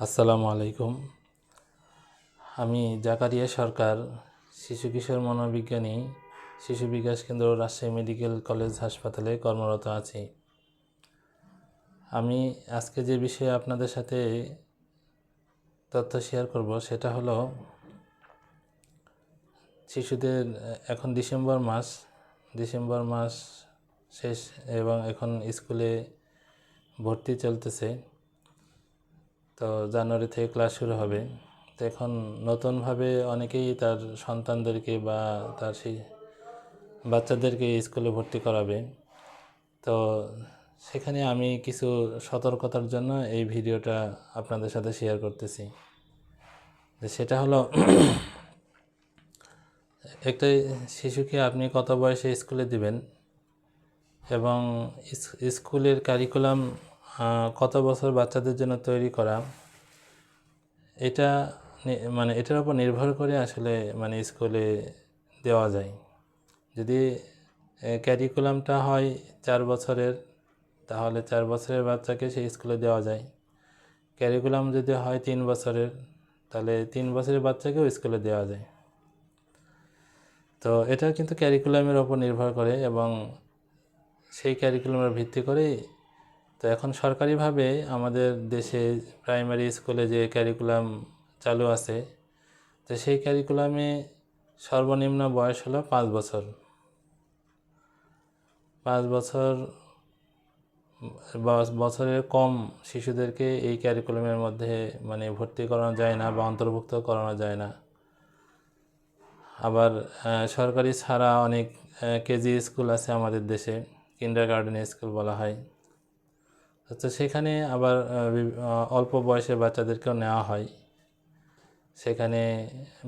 আসসালামু আলাইকুম। আমি জাকারিয়া সরকার, শিশু কিশোর মনোবিজ্ঞানী, শিশু বিকাশ কেন্দ্র, রাজশাহী মেডিকেল কলেজ হাসপাতালে কর্মরত আছি। আমি আজকে যে বিষয়ে আপনাদের সাথে তথ্য শেয়ার করব, সেটা হলো, শিশুদের এখন ডিসেম্বর মাস ডিসেম্বর মাস শেষ এবং এখন স্কুলে ভর্তি চলতেছে। তো জানুয়ারি থেকে ক্লাস শুরু হবে। তো এখন নতুনভাবে অনেকেই তার সন্তানদেরকে বা তার সেই বাচ্চাদেরকে স্কুলে ভর্তি করাবে। তো সেখানে আমি কিছু সতর্কতার জন্য এই ভিডিওটা আপনাদের সাথে শেয়ার করতেছি। সেটা হলো, একটা শিশুকে আপনি কত বয়সে স্কুলে দিবেন এবং স্কুলের কারিকুলাম কত বছর বাচ্চাদের জন্য তৈরি করা? এটা মানে এটার উপর নির্ভর করে আসলে মানে স্কুলে দেওয়া যায়। যদি ক্যারিকুলামটা হয় চার বছরের, তাহলে চার বছরের বাচ্চাকে সেই স্কুলে দেওয়া যায়। ক্যারিকুলাম যদি হয় তিন বছরের, তাহলে তিন বছরের বাচ্চাকেও স্কুলে দেওয়া যায়। তো এটা কিন্তু ক্যারিকুলামের ওপর নির্ভর করে এবং সেই ক্যারিকুলামের ভিত্তি করেই তো এখন সরকারিভাবে আমাদের দেশে প্রাইমারি স্কুলে যে ক্যারিকুলাম চালু আছে, তো সেই ক্যারিকুলামে সর্বনিম্ন বয়স হলো পাঁচ বছর। পাঁচ বছর বছরের কম শিশুদেরকে এই ক্যারিকুলামের মধ্যে মানে ভর্তি করানো যায় না বা অন্তর্ভুক্ত করানো যায় না। আবার সরকারি ছাড়া অনেক কেজি স্কুল আছে আমাদের দেশে কিন্ডার গার্ডেন স্কুল বলা হয়। তো সেখানে আবার অল্প বয়সের বাচ্চাদেরকেও নেওয়া হয়। সেখানে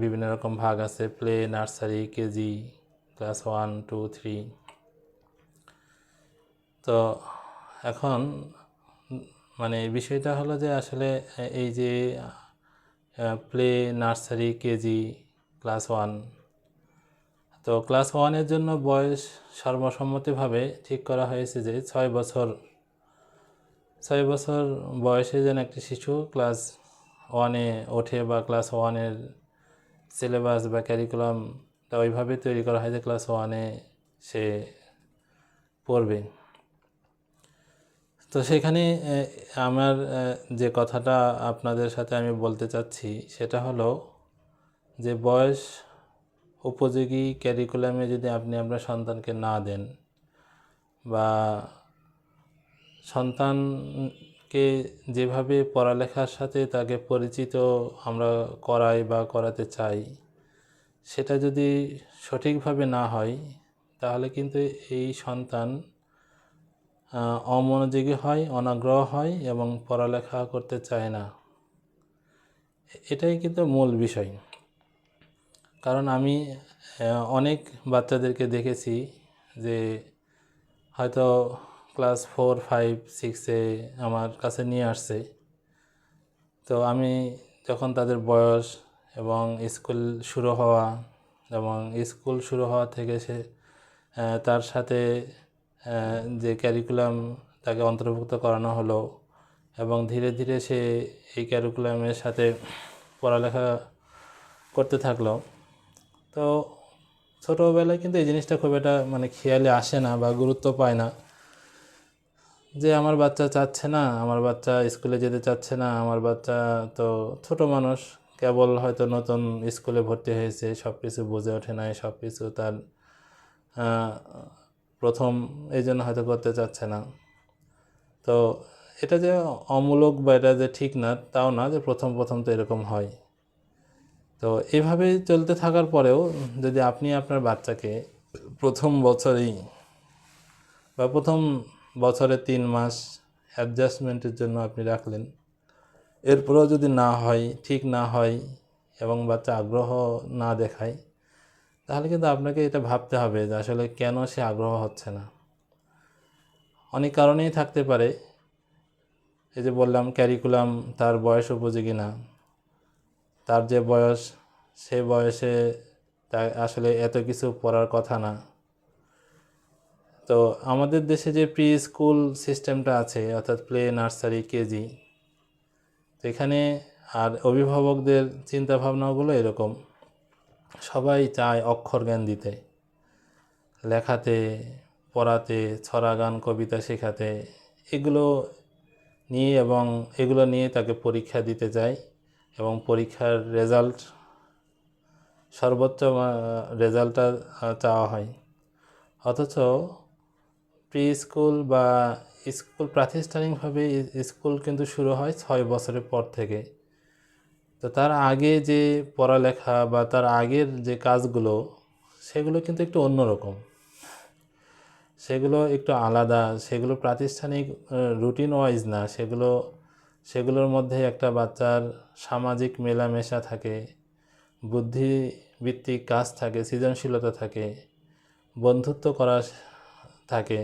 বিভিন্ন রকম ভাগ আছে, play, nursery, KG, class one, two, three. তো এখন মানে বিষয়টা হলো যে আসলে এই যে play, nursery, KG, class one. তো ক্লাস ওয়ানের জন্য বয়স সর্বসম্মতিভাবে ঠিক করা হয়েছে যে ছয় বছর ছয় বছর বয়সে যেন একটি শিশু ক্লাস ওয়ানে ওঠে বা ক্লাস ওয়ানের সিলেবাস বা ক্যারিকুলামটা ওইভাবে তৈরি করা হয় যে ক্লাস ওয়ানে সে পড়বে। তো সেখানে আমার যে কথাটা আপনাদের সাথে আমি বলতে চাচ্ছি সেটা হলো যে বয়স উপযোগী ক্যারিকুলামে যদি আপনি আপনার সন্তানকে না দেন বা সন্তানকে যেভাবে পড়ালেখার সাথে তাকে পরিচিত আমরা করাই বা করাতে চাই, সেটা যদি সঠিকভাবে না হয়, তাহলে কিন্তু এই সন্তান অমনোযোগী হয়, অনাগ্রহ হয় এবং পড়ালেখা করতে চায় না। এটাই কিন্তু মূল বিষয়। কারণ আমি অনেক বাচ্চাদেরকে দেখেছি যে হয়তো ক্লাস ফোর, ফাইভ, সিক্সে আমার কাছে নিয়ে আসছে। তো আমি যখন তাদের বয়স এবং স্কুল শুরু হওয়া এবং স্কুল শুরু হওয়া থেকে সে তার সাথে যে ক্যারিকুলাম তাকে অন্তর্ভুক্ত করানো হলো এবং ধীরে ধীরে সে এই ক্যারিকুলামের সাথে পড়ালেখা করতে থাকল। তো ছোটোবেলায় কিন্তু এই জিনিসটা খুব একটা মানে খেয়ালে আসে না বা গুরুত্ব পায় না। যে আমার বাচ্চা চাচ্ছে না, আমার বাচ্চা স্কুলে যেতে চাচ্ছে না, আমার বাচ্চা তো ছোট মানুষ, কেবল হয়তো নতুন স্কুলে ভর্তি হয়েছে সব কিছু বুঝে ওঠে নাই সব কিছু তার প্রথম এই জন্য হয়তো করতে চাচ্ছে না। তো এটা যে অমূলক বা এটা যে ঠিক না, তাও না যে প্রথম প্রথম তো এরকম হয়। তো এভাবে চলতে থাকার পরেও যদি আপনি আপনার বাচ্চাকে প্রথম বছরেই বা প্রথম বছরে তিন মাস অ্যাডজাস্টমেন্টের জন্য আপনি রাখলেন। এরপরেও যদি না হয়, ঠিক না হয় এবং বাচ্চা আগ্রহ না দেখায়, তাহলে কিন্তু আপনাকে এটা ভাবতে হবে যে আসলে কেন সে আগ্রহ হচ্ছে না। অনেক কারণেই থাকতে পারে। এই যে বললাম ক্যারিকুলাম তার বয়স উপযোগী না। তার যে বয়স, সে বয়সে আসলে এত কিছু পড়ার কথা না। তো আমাদের দেশে যে প্রি স্কুল সিস্টেমটা আছে, অর্থাৎ প্লে, নার্সারি, কেজি, তো এখানে আর অভিভাবকদের চিন্তা ভাবনাগুলো এরকম। সবাই চায় অক্ষর জ্ঞান দিতে, লেখাতে, পড়াতে, ছড়া গান, কবিতা শেখাতে, এগুলো নিয়ে এবং এগুলো নিয়ে তাকে পরীক্ষা দিতে যায় এবং পরীক্ষার রেজাল্ট, সর্বোচ্চ রেজাল্টটা চাওয়া হয়। অথচ প্রি স্কুল বা স্কুল প্রাতিষ্ঠানিকভাবে স্কুল কিন্তু শুরু হয় ছয় বছরের পর থেকে। তো তার আগে যে পড়ালেখা বা তার আগের যে কাজগুলো, সেগুলো কিন্তু একটু অন্যরকম সেগুলো একটু আলাদা, সেগুলো প্রাতিষ্ঠানিক রুটিন ওয়াইজ না, সেগুলো, সেগুলোর মধ্যে একটা বাচ্চার সামাজিক মেলামেশা থাকে, বুদ্ধিভিত্তিক কাজ থাকে, সৃজনশীলতা থাকে, বন্ধুত্ব করা থাকে।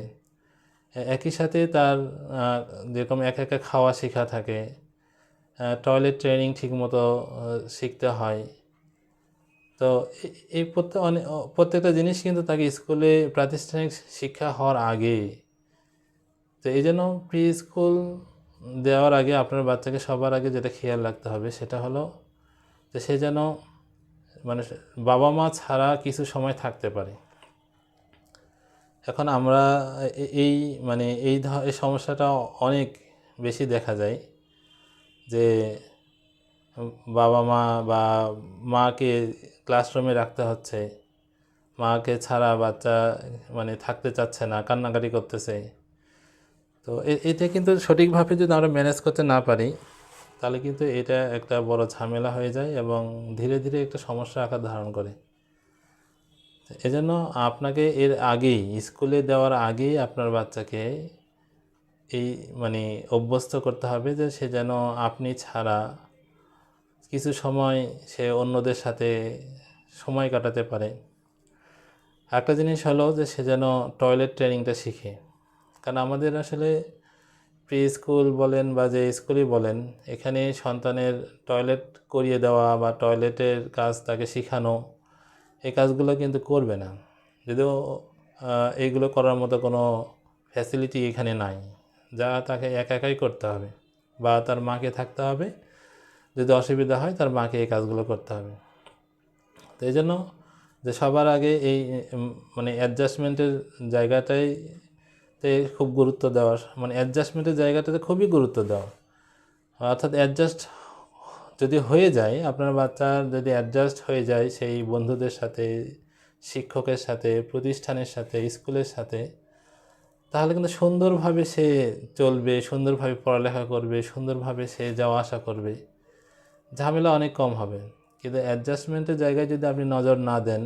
একই সাথে তার যেরকম এক একা খাওয়া শেখা থাকে টয়লেট ট্রেনিং ঠিকমতো শিখতে হয়। তো এই প্রত্যেক অনেক প্রত্যেকটা জিনিস কিন্তু তাকে স্কুলে প্রাতিষ্ঠানিক শিক্ষা হওয়ার আগে। তো এই জন্য প্রি স্কুল দেওয়ার আগে আপনার বাচ্চাকে সবার আগে যেটা খেয়াল রাখতে হবে সেটা হলো যে সে যেন মানে বাবা মা ছাড়া কিছু সময় থাকতে পারে। এখন আমরা এই মানে এই সমস্যাটা অনেক বেশি দেখা যায় যে বাবা মা বা মাকে ক্লাসরুমে রাখতে হচ্ছে, মাকে ছাড়া বাচ্চা মানে থাকতে চাচ্ছে না, কান্নাকাটি করতেছে। তো এটা কিন্তু সঠিকভাবে যদি আমরা ম্যানেজ করতে না পারি, তাহলে কিন্তু এটা একটা বড় ঝামেলা হয়ে যায় এবং ধীরে ধীরে একটা সমস্যা আকার ধারণ করে। এজন্য আপনাকে এর আগেই, স্কুলে দেওয়ার আগেই আপনার বাচ্চাকে এই মানে অভ্যস্ত করতে হবে যে সে যেন আপনি ছাড়া কিছু সময় সে অন্যদের সাথে সময় কাটাতে পারে। একটা জিনিস হলো যে সে যেন টয়লেট ট্রেনিংটা শিখে। কারণ আমাদের আসলে প্রি স্কুল বলেন বা যে স্কুলই বলেন, এখানে সন্তানের টয়লেট করিয়ে দেওয়া বা টয়লেটের কাজ তাকে শেখানো এই কাজগুলো কিন্তু করবে না। যদিও এইগুলো করার মতো কোনো ফ্যাসিলিটি এখানে নাই। যা তাকে একা একাই করতে হবে বা তার মাকে থাকতে হবে। যদি অসুবিধা হয়, তার মাকে এই কাজগুলো করতে হবে। তো এই জন্য যে সবার আগে এই মানে অ্যাডজাস্টমেন্টের জায়গাটাই তে খুব গুরুত্ব দেওয়া মানে অ্যাডজাস্টমেন্টের জায়গাটাতে খুবই গুরুত্ব দেওয়া। অর্থাৎ অ্যাডজাস্ট যদি হয়ে যায়, আপনার বাচ্চার যদি অ্যাডজাস্ট হয়ে যায় সেই বন্ধুদের সাথে, শিক্ষকের সাথে, প্রতিষ্ঠানের সাথে, স্কুলের সাথে, তাহলে কিন্তু সুন্দরভাবে সে চলবে, সুন্দরভাবে পড়ালেখা করবে, সুন্দরভাবে সে যাওয়া আসা করবে। ঝামেলা অনেক কম হবে। কিন্তু অ্যাডজাস্টমেন্টের জায়গায় যদি আপনি নজর না দেন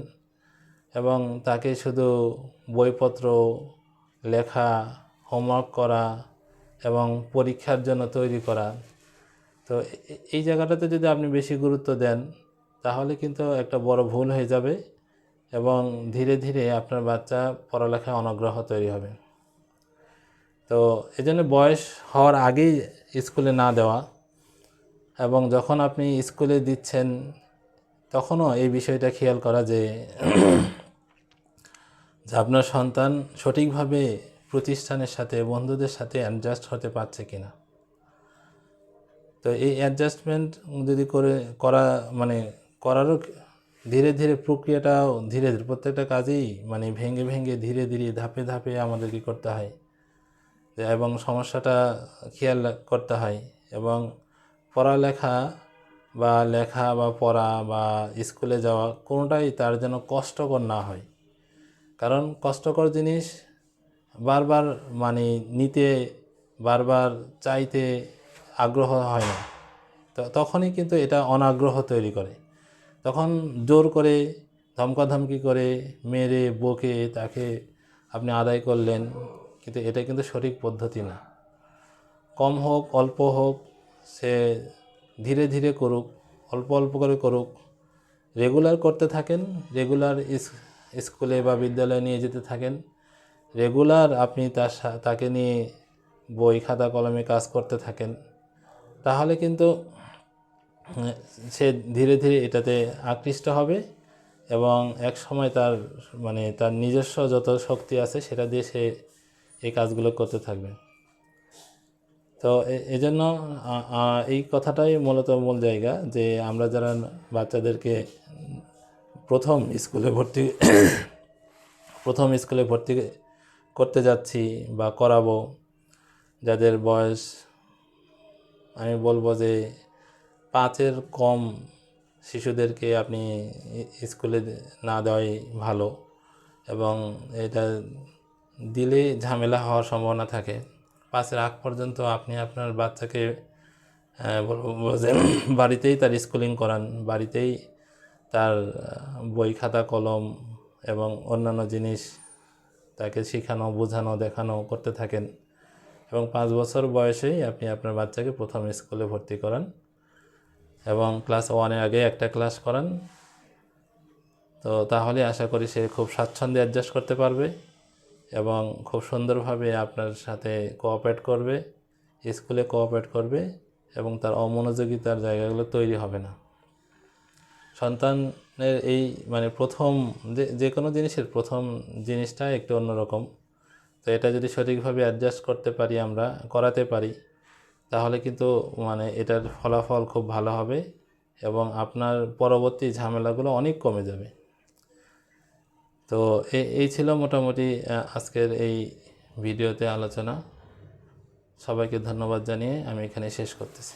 এবং তাকে শুধু বইপত্র, লেখা হোমওয়ার্ক করা এবং পরীক্ষার জন্য তৈরি করা তো এই জায়গাটাতে যদি আপনি বেশি গুরুত্ব দেন, তাহলে কিন্তু একটা বড় ভুল হয়ে যাবে এবং ধীরে ধীরে আপনার বাচ্চা পড়ালেখায় অনগ্রহ তৈরি হবে। তো এই জন্য বয়স হওয়ার আগেই স্কুলে না দেওয়া এবং যখন আপনি স্কুলে দিচ্ছেন, তখনও এই বিষয়টা খেয়াল করা যে আপনার সন্তান সঠিকভাবে প্রতিষ্ঠানের সাথে, বন্ধুদের সাথে অ্যাডজাস্ট হতে পারছে কিনা। তো এই অ্যাডজাস্টমেন্ট যদি করে, করা মানে করারও ধীরে ধীরে প্রক্রিয়াটাও ধীরে ধীরে প্রত্যেকটা কাজেই মানে ভেঙে ভেঙে ধীরে ধীরে ধাপে ধাপে আমাদের কি করতে হয়। এবং সমস্যাটা খেয়াল করতে হয় এবং পড়ালেখা বা লেখা বা পড়া বা স্কুলে যাওয়া কোনোটাই তার যেন কষ্টকর না হয়। কারণ কষ্টকর জিনিস বারবার মানে নিতে, বারবার চাইতে আগ্রহ হয় না। তো তখনই কিন্তু এটা অনাগ্রহ তৈরি করে। তখন জোর করে, ধমকাধমকি করে, মেরে, বকে, তাকে আপনি আদায় করলেন, কিন্তু এটা কিন্তু সঠিক পদ্ধতি না। কম হোক, অল্প হোক, সে ধীরে ধীরে করুক, অল্প অল্প করে করুক, রেগুলার করতে থাকেন, রেগুলার স্কুলে বা বিদ্যালয়ে নিয়ে যেতে থাকেন, রেগুলার আপনি তার তাকে নিয়ে বই খাতা কলমে কাজ করতে থাকেন তাহলে কিন্তু, সে ধীরে ধীরে এটাতে আকৃষ্ট হবে এবং এক সময় তার মানে তার নিজস্ব যত শক্তি আছে সেটা দিয়ে সে এই কাজগুলো করতে থাকবে। তো এজন্য এই কথাটাই মূলত মূল জায়গা যে আমরা যারা বাচ্চাদেরকে প্রথম স্কুলে ভর্তি, প্রথম স্কুলে ভর্তি করতে যাচ্ছি বা করাবো, যাদের বয়স আমি বলব যে পাঁচের কম শিশুদেরকে আপনি স্কুলে না দেওয়াই ভালো এবং এটা দিলে ঝামেলা হওয়ার সম্ভাবনা থাকে। পাঁচের আগ পর্যন্ত আপনি আপনার বাচ্চাকে বলব যে বাড়িতেই তার স্কুলিং করান, বাড়িতেই তার বই খাতা, কলম এবং অন্যান্য জিনিস তাকে শেখানো, বোঝানো, দেখানো করতে থাকেন। এবং পাঁচ বছর বয়সেই আপনি আপনার বাচ্চাকে প্রথম স্কুলে ভর্তি করান এবং ক্লাস ওয়ানের আগে একটা ক্লাস করান। তো তাহলে আশা করি সে খুব স্বাচ্ছন্দ্যে অ্যাডজাস্ট করতে পারবে এবং খুব সুন্দরভাবে আপনার সাথে কোঅপারেট করবে, স্কুলে কোঅপারেট করবে এবং তার অমনোযোগিতার জায়গাগুলো তৈরি হবে না। সন্তানের এই মানে প্রথম যে যে কোনো জিনিসের প্রথম জিনিসটা একটু অন্যরকম। তো এটা যদি সঠিকভাবে অ্যাডজাস্ট করতে পারি আমরা, করাতে পারি, তাহলে কিন্তু মানে এটার ফলাফল খুব ভালো হবে এবং আপনার পরবর্তী ঝামেলাগুলো অনেক কমে যাবে। তো এই ছিল মোটামুটি আজকের এই ভিডিওতে আলোচনা। সবাইকে ধন্যবাদ জানিয়ে আমি এখানে শেষ করতেছি।